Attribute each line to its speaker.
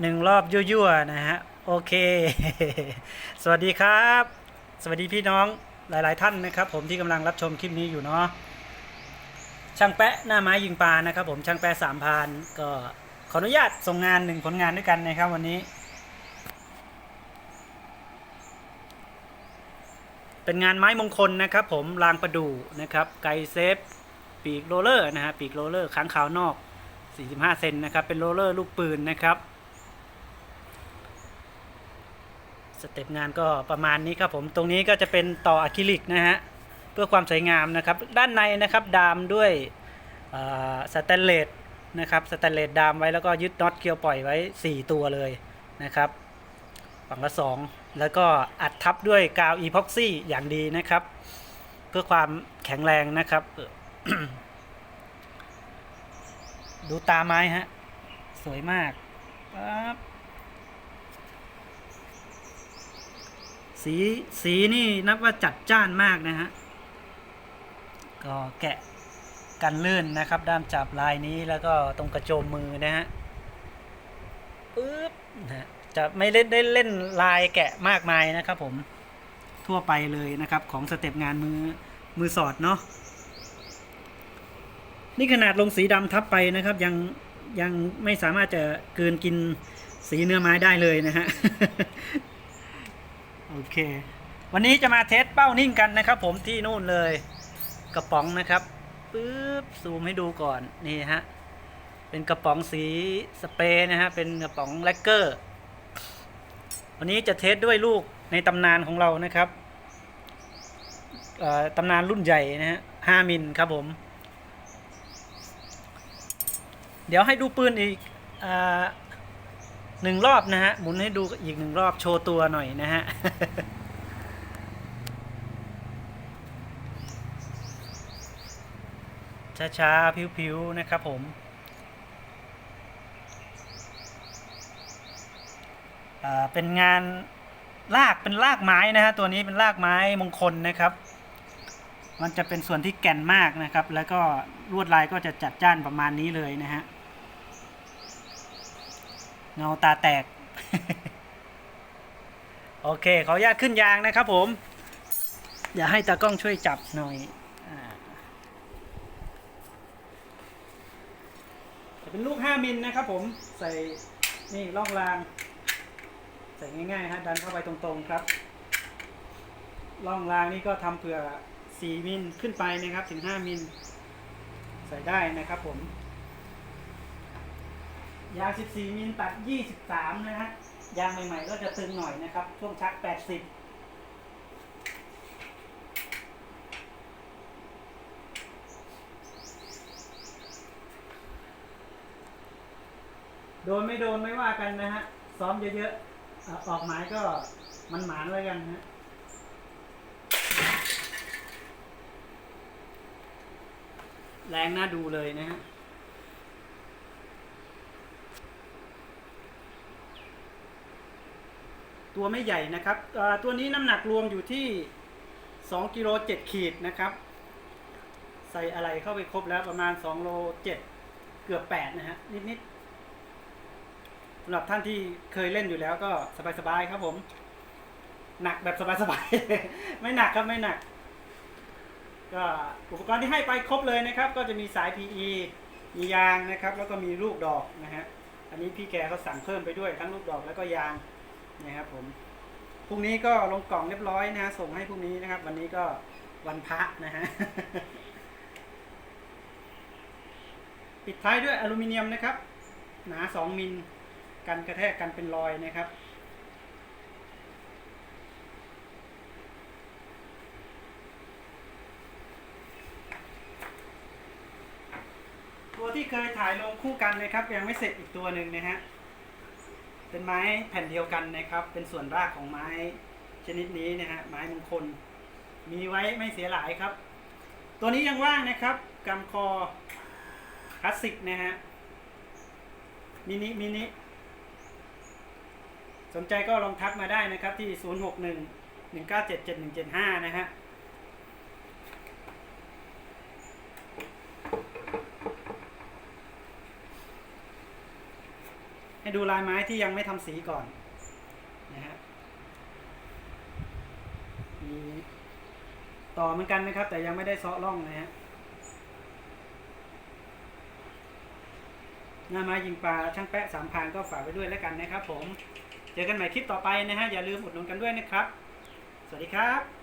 Speaker 1: หนึ่งรอบยั่วๆนะฮะ โอเค สวัสดีครับ สวัสดีพี่น้องหลาย ๆ ท่านนะครับ ผมที่กำลังรับชมคลิปนี้อยู่เนาะช่างแปะหน้าไม้ยิงปลานะครับ ผมช่างแปะสามพานก็ขออนุญาตส่งงานหนึ่งผลงานด้วยกันนะครับวันนี้ เป็นงานไม้มงคลนะครับ ผมรางประดู่นะครับ ไกเซฟปีกโรเลอร์นะฮะปีกโรเลอร์ค้างขาวนอก 45 เซนนะครับ เป็นโรเลอร์ลูกปืนนะครับ สเต็ปงานก็ประมาณนี้ครับผมตรงนี้ก็จะเป็นต่ออะคริลิกนะฮะเพื่อความสวยงามนะครับ ด้านในนะครับดามด้วยสแตนเลสนะครับสแตนเลสดามไว้แล้วก็ยึดน็อตเกลียวปล่อยไว้ 4 ตัวเลยนะครับฝั่งละ 2 แล้วก็อัดทับด้วยกาวอีพ็อกซี่อย่างดีนะครับ เพื่อความแข็งแรงนะครับ ดูตาไม้ฮะ สวยมากปั๊บ สีสีนี่นับว่าจัดจ้านมากนะฮะ ก็แกะกันลื่นนะครับ ด้ามจับลายนี้แล้วก็ตรงกระโจมมือนะฮะปึ๊บนะจะไม่เล่นได้เล่นลายแกะมากมายนะครับผมทั่วไปเลยนะครับของสเต็ปงานมือมือสอดเนาะนี่ขนาดลงสีดำทับไปนะครับ ยังยังไม่สามารถจะเกินกินสีเนื้อไม้ได้เลยนะฮะ โอเค วันนี้จะมาเทสเป้านิ่งกันนะครับ ผมที่นู่นเลยกระป๋องนะครับปึ๊บซูมให้ดูก่อนนี่ฮะเป็นกระป๋องสีสเปรย์นะฮะเป็นกระป๋องแลกเกอร์ วันนี้จะเทสด้วยลูกในตำนานของเรานะครับตำนานรุ่นใหญ่นะฮะห้ามิลครับผม เดี๋ยวให้ดูปืนอีกอา หนึ่งรอบนะฮะ หมุนให้ดูอีกหนึ่งรอบโชว์ตัวหน่อยนะฮะ ช้าๆ ผิวๆ นะครับผมเป็นงานลากเป็นลากไม้นะฮะตัวนี้เป็นลากไม้มงคลนะครับ มันจะเป็นส่วนที่แก่นมากนะครับ แล้วก็ลวดลายก็จะจัดจ้านประมาณนี้เลยนะฮะ เงาตาแตก โอเคขออนุญาตขึ้นยางนะครับผม อย่าให้ตากล้องช่วยจับหน่อยจะเป็นลูก 5 มิลนะครับผมใส่นี่ล่องราง ใส่ง่ายๆฮะดันเข้าไปตรงๆครับล่องรางนี่ก็ทำเผื่อ 4 มิลขึ้นไปนะครับถึง 5 มิลใส่ได้นะครับผม ยาง 14 มิลตัด 23 นะฮะ ยางใหม่ ๆ ก็จะตึงหน่อยนะครับ ช่วงชัก 80โดนไม่โดนไม่ว่ากันนะฮะ ซ้อมเยอะๆ อออกหมายก็มันหมานแล้วกันฮะแรงน่าดูเลยนะฮะ ตัวไม่ใหญ่นะครับตัวนี้น้ำหนักรวมอยู่ที่2กิโล7ขีดนะครับ ใส่อะไรเข้าไปครบแล้วประมาณ2โล7เกือบ8นะฮะนิดๆสำหรับท่านที่เคยเล่นอยู่แล้วก็สบายๆครับผม หนักแบบสบายๆ ไม่หนักครับไม่หนัก ก็อุปกรณ์ที่ให้ไปครบเลยนะครับ ก็จะมีสาย PE มียางนะครับ แล้วก็มีลูกดอกนะฮะอันนี้พี่แกเขาสั่งเพิ่มไปด้วยทั้งลูกดอกแล้วก็ยาง นะครับผมพรุ่งนี้ก็ลงกล่องเรียบร้อยนะฮะส่งให้พรุ่งนี้นะครับ วันนี้ก็วันพระนะฮะปิดท้ายด้วยอลูมิเนียมนะครับ หนา2มิลกันกระแทกกันเป็นรอยนะครับตัวที่เคยถ่ายลงคู่กันนะครับ ยังไม่เสร็จอีกตัวหนึ่งนะฮะ เป็นไม้แผ่นเดียวกันนะครับ เป็นส่วนรากของไม้ชนิดนี้นะฮะไม้มงคล มีไว้ไม่เสียหลายครับ ตัวนี้ยังว่างนะครับกำคอคลาสสิกนะฮะมินิมินิสนใจก็ลองทักมาได้นะครับที่ 061 197 7175 นะฮะ ให้ดูลายไม้ที่ยังไม่ทำสีก่อนนะฮะมีต่อเหมือนกันนะครับ แต่ยังไม่ได้เซาะร่องนะฮะหน้าไม้ยิงปลาช่างแปะสามพานก็ฝากไว้ด้วยแล้วกันนะครับผม เจอกันใหม่คลิปต่อไปนะฮะ อย่าลืมอุดหนุนกันด้วยนะครับ สวัสดีครับ